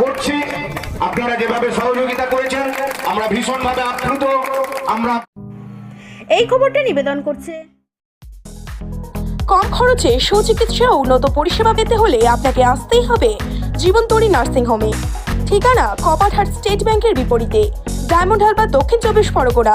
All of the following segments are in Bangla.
করছি। আপনারা যেভাবে সহযোগিতা করেছেন আমরা ভীষণভাবে আপ্লুত। আমরা এই খবরটা নিবেদন করছে। কম খরচে সুচিকিৎসা ও উন্নত পরিষেবা পেতে হলে আপনাকে আসতেই হবে জীবনতরী নার্সিং হোমে। ঠিকানা কপারহাট স্টেট ব্যাংকের বিপরীতে। ডায়মন্ড হারবার দক্ষিণ চব্বিশ পরগনা।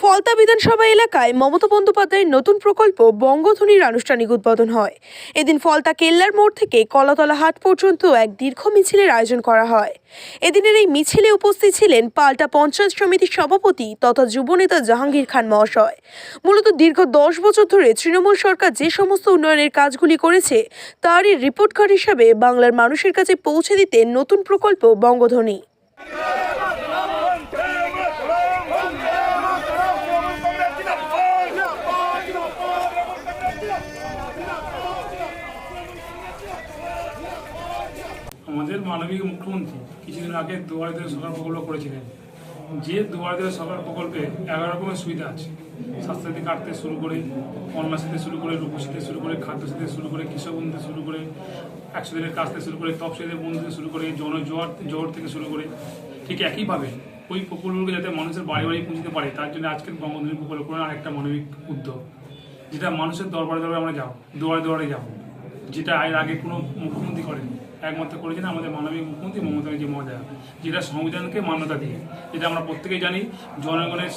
Falta বিধানসভা এলাকায় মমতা বন্দ্যোপাধ্যায়ের নতুন প্রকল্প বঙ্গধ্বনির আনুষ্ঠানিক উদ্বোধন হয়। এদিন ফলতা কেল্লার মোড় থেকে কলাতলা হাট পর্যন্ত এক দীর্ঘ মিছিলের আয়োজন করা হয়। এদিনের এই মিছিলে উপস্থিত ছিলেন পাল্টা পঞ্চায়েত সমিতির সভাপতি তথা যুবনেতা জাহাঙ্গীর খান মহাশয়। মূলত দীর্ঘ দশ বছর ধরে তৃণমূল সরকার যে সমস্ত উন্নয়নের কাজগুলি করেছে, তারই রিপোর্ট কার্ড হিসাবে বাংলার মানুষের কাছে পৌঁছে দিতে নতুন প্রকল্প বঙ্গধ্বনি। আমাদের মানবিক মুখ্যমন্ত্রী কিছুদিন আগে দুয়ারে দুয়ারে সরকার প্রকল্প করেছিলেন। যে দুয়ারে দুয়ারে সরকার প্রকল্পে এগারো রকমের সুবিধা আছে। স্বাস্থ্যসাথী কার্ড থেকে শুরু করে কন্যাশ্রী শুরু করে রূপশ্রী শুরু করে খাদ্যশ্রী থেকে শুরু করে কৃষক বন্ধু শুরু করে একশো দিনের কাজ থেকে শুরু করে তপশিলের বন্ধু থেকে শুরু করে জন জোয়ার জোয়ার থেকে শুরু করে ঠিক একইভাবে ওই প্রকল্পগুলো যাতে মানুষের বাড়ি বাড়ি পৌঁছতে পারে, তার জন্য আজকের বঙ্গবন্ধু প্রকল্প আরেকটা মানবিক উদ্যোগ। যেটা মানুষের দরবারে দরবারে আমরা যাব, দুয়ারে দুয়ারে যাব। যেটা এর আগে কোনো মুখ্যমন্ত্রী করেনি একমাত্র করেছেন আমাদের মানবিক মুখ্যমন্ত্রী মমতা ব্যানার্জি মহোদয়া যেটা সংবিধানকে মান্যতা দিয়ে। যেটা আমরা প্রত্যেকেই জানি, জনগণের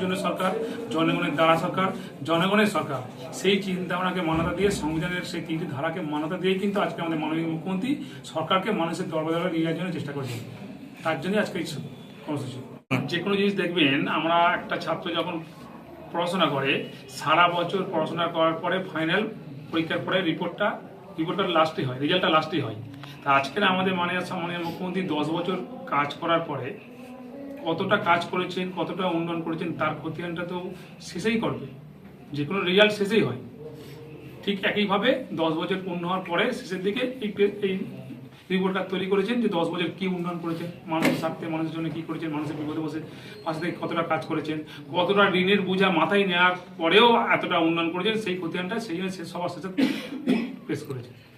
জন্য সরকার, জনগণের দ্বারা সরকার, জনগণের সরকার। সেই চিন্তা ভাবনাকে মান্যতা দিয়ে, সংবিধানের সেই তিনটি ধারাকে মান্যতা দিয়ে কিন্তু আজকে আমাদের মানবিক মুখ্যমন্ত্রী সরকারকে মানুষের দরবার নিয়ে যাওয়ার জন্য চেষ্টা করছেন। তার জন্যই আজকে কর্মসূচি। যে কোনো জিনিস দেখবেন, আমরা একটা ছাত্র যখন পড়াশোনা করে, সারা বছর পড়াশোনা করার পরে ফাইনাল পরীক্ষার পরে রিপোর্টটা রিপোর্টটা লাস্টে হয় রেজাল্টটা লাস্টে হয়। আজকের আমাদের মানে মাননীয় মুখ্যমন্ত্রী দশ বছর কাজ করার পরে কতটা কাজ করেছেন, কতটা উন্নয়ন করেছেন, তার খতিয়ানটা তো শেষেই করবে। যে কোনো রেজাল্ট শেষেই হয়। ঠিক একইভাবে দশ বছর পূর্ণ হওয়ার পরে শেষের দিকে এই পে- এই রিপোর্ট তৈরি করেছেন যে দশ বছর কি উন্নয়ন করেছেন মানুষের স্বার্থে, মানুষের জন্য কি করেছেন, মানুষের বিপদে বসে, পাশে থেকে কতটা কাজ করেছেন, কতটা ঋণের বোঝা মাথায় নেওয়ার পরেও এতটা উন্নয়ন করেছেন, সেই খতিয়ানটা সেই জন্য সবার শেষে পেশ করেছেন।